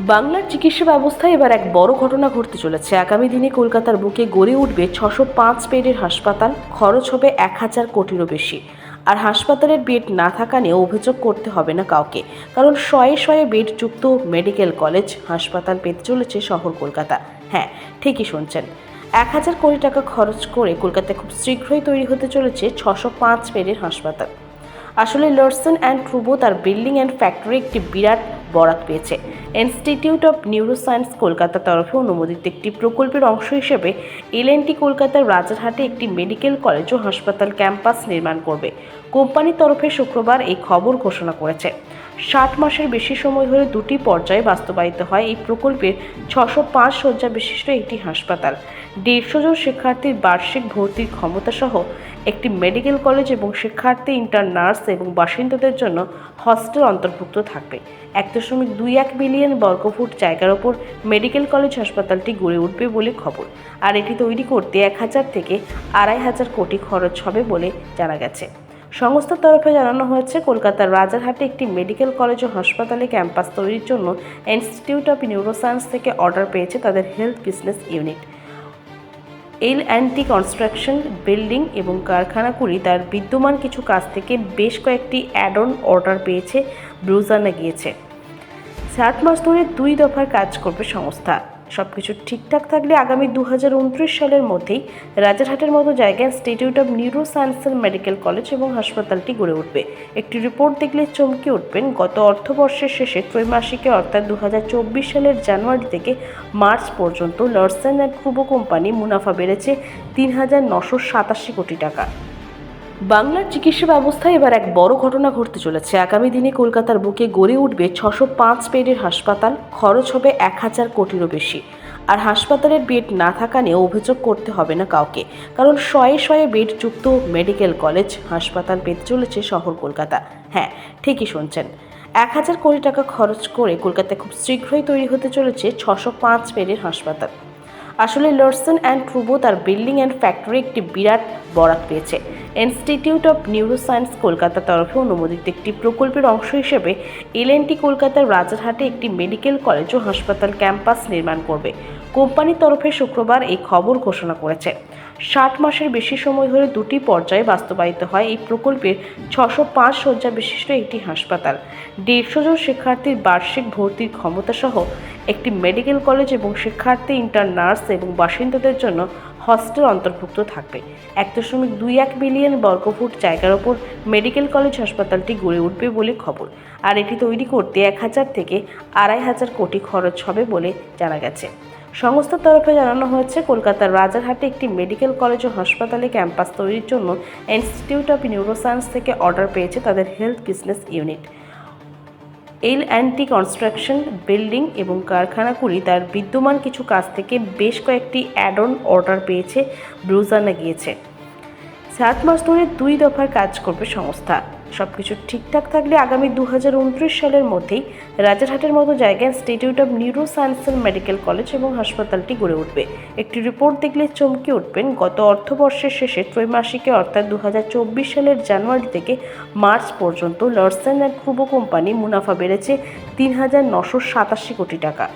বাংলার চিকিৎসা ব্যবস্থায় এবার এক বড় ঘটনা ঘটতে চলেছে। আগামী দিনে কলকাতার বুকে গড়ে উঠবে ছশো পাঁচ বেডের হাসপাতাল, খরচ হবে এক হাজার কোটিরও বেশি। আর হাসপাতালের বেড না থাকা নিয়ে অভিযোগ করতে হবে না কাউকে। কারণ শয়ে শয়ে বেড যুক্ত মেডিকেল কলেজ, হাসপাতাল পেতে চলেছে শহর কলকাতা। হ্যাঁ ঠিকই শুনছেন। এক হাজার কোটি টাকা খরচ করে কলকাতায় খুব শীঘ্রই তৈরি হতে চলেছে ছশো পাঁচ বেডের হাসপাতাল। আসলে লর্সন অ্যান্ড ট্রুবো তার বিল্ডিং অ্যান্ড ফ্যাক্টরি একটি বিরাট বরাত পেয়েছে। ইনস্টিটিউট অফ নিউরোসায়েন্স কলকাতার তরফে অনুমোদিত একটি প্রকল্পের অংশ হিসেবে এলএনটি কলকাতার রাজারহাটে একটি মেডিকেল কলেজ ও হাসপাতাল ক্যাম্পাস নির্মাণ করবে। কোম্পানির তরফে শুক্রবার এই খবর ঘোষণা করেছে। ষাট মাসের বেশি সময় ধরে দুটি পর্যায়ে বাস্তবায়িত হয় এই প্রকল্পের ছশো পাঁচ শয্যা বিশিষ্ট একটি হাসপাতাল। দেড়শো জন শিক্ষার্থীর বার্ষিক ভর্তির ক্ষমতা সহ একটি মেডিকেল কলেজ এবং শিক্ষার্থী, ইন্টার্ন নার্স এবং বাসিন্দাদের জন্য হস্টেল অন্তর্ভুক্ত থাকবে। এক দশমিক দুই এক বিলিয়ন বর্গফুট জায়গার ওপর মেডিকেল কলেজ হাসপাতালটি গড়ে উঠবে বলে খবর। আর এটি তৈরি করতে এক হাজার থেকে আড়াই হাজার কোটি খরচ হবে বলে জানা গেছে। সংস্থার তরফে জানানো হয়েছে, কলকাতার রাজারহাটে একটি মেডিকেল কলেজ ও হাসপাতালে ক্যাম্পাস তৈরির জন্য ইনস্টিটিউট অফ নিউরোসায়েন্স থেকে অর্ডার পেয়েছে তাদের health business unit L and T construction building এবং কারখানাগুলি তার বিদ্যমান কিছু কাজ থেকে বেশ কয়েকটি অ্যাড অন অর্ডার পেয়েছে ব্রুজানা গিয়েছে ষাট মাস ধরে দুই দফার কাজ করবে সংস্থা। সব কিছু ঠিকঠাক থাকলে আগামী দু হাজার উনত্রিশ সালের মধ্যেই রাজারহাটের মতো জায়গায় ইনস্টিটিউট অফ নিউরো সায়েন্সের মেডিকেল কলেজ এবং হাসপাতালটি গড়ে উঠবে। একটি রিপোর্ট দেখলে চমকে উঠবেন, গত অর্থবর্ষের শেষে ত্রৈমাসিকে অর্থাৎ দু হাজার চব্বিশ সালের জানুয়ারি থেকে মার্চ পর্যন্ত লর্সেন অ্যান্ড ক্রুবো কোম্পানি মুনাফা বেড়েছে তিন হাজার নশো সাতাশি কোটি টাকা। বাংলার চিকিৎসা ব্যবস্থায় এবার এক বড় ঘটনা ঘটতে চলেছে। আগামী দিনে কলকাতার বুকে গড়ে উঠবে ছশো পাঁচ বেডের হাসপাতাল, খরচ হবে এক হাজার কোটিরও বেশি। আর হাসপাতালের বেড না থাকা নিয়ে অভিযোগ করতে হবে না কাউকে। কারণ শয়ে শয়ে বেড যুক্ত মেডিকেল কলেজ, হাসপাতাল পেতে চলেছে শহর কলকাতা। হ্যাঁ ঠিকই শুনছেন। এক হাজার কোটি টাকা খরচ করে কলকাতায় খুব শীঘ্রই তৈরি হতে চলেছে ছশো পাঁচ বেডের হাসপাতাল। আসলে লর্সন অ্যান্ড ট্রুবো তার বিল্ডিং অ্যান্ড ফ্যাক্টরি একটি বিরাট বরাত পেয়েছে। ইনস্টিটিউট অফ নিউরোসায়েন্স কলকাতার তরফে অনুমোদিত একটি প্রকল্পের অংশ হিসেবে এলএনটি কলকাতার রাজারহাটে একটি মেডিকেল কলেজ ও হাসপাতাল ক্যাম্পাস নির্মাণ করবে। কোম্পানির তরফে শুক্রবার এই খবর ঘোষণা করেছে। ষাট মাসের বেশি সময় ধরে দুটি পর্যায়ে বাস্তবায়িত হয় এই প্রকল্পের ছশো পাঁচ শয্যা বিশিষ্ট একটি হাসপাতাল। দেড়শো জন শিক্ষার্থীর বার্ষিক ভর্তির ক্ষমতা সহ একটি মেডিকেল কলেজ এবং শিক্ষার্থী ইন্টার নার্স এবং বাসিন্দাদের জন্য হস্টেল অন্তর্ভুক্ত থাকবে। এক দশমিক দুই এক বিলিয়ন বর্গফুট জায়গার ওপর মেডিকেল কলেজ হাসপাতালটি গড়ে উঠবে বলে খবর। আর এটি তৈরি করতে এক হাজার থেকে আড়াই হাজার কোটি খরচ হবে বলে জানা গেছে। সংস্থার তরফে জানানো হয়েছে, কলকাতার রাজারহাটে একটি মেডিকেল কলেজ ও হাসপাতালে ক্যাম্পাস তৈরির জন্য ইনস্টিটিউট অফ নিউরোসায়েন্স থেকে অর্ডার পেয়েছে তাদের health business unit L and T construction building এবং কারখানাগুলি তার বিদ্যমান কিছু কাজ থেকে বেশ কয়েকটি অ্যাড অন অর্ডার পেয়েছে ব্রুজানা গিয়েছে ষাট মাস ধরে দুই দফার কাজ করবে সংস্থা। সব কিছু ঠিকঠাক থাকলে আগামী দু হাজার উনত্রিশ সালের মধ্যেই রাজারহাটের মতো জায়গায় ইনস্টিটিউট অফ নিউরো সায়েন্সের মেডিকেল কলেজ এবং হাসপাতালটি গড়ে উঠবে। একটি রিপোর্ট দেখলে চমকে উঠবেন, গত অর্থবর্ষের শেষে ত্রৈমাসিকে অর্থাৎ দু হাজার চব্বিশ সালের জানুয়ারি থেকে মার্চ পর্যন্ত লর্সেন অ্যান্ড ক্রুবো কোম্পানি মুনাফা বেড়েছে তিন হাজার নশো সাতাশি কোটি টাকা।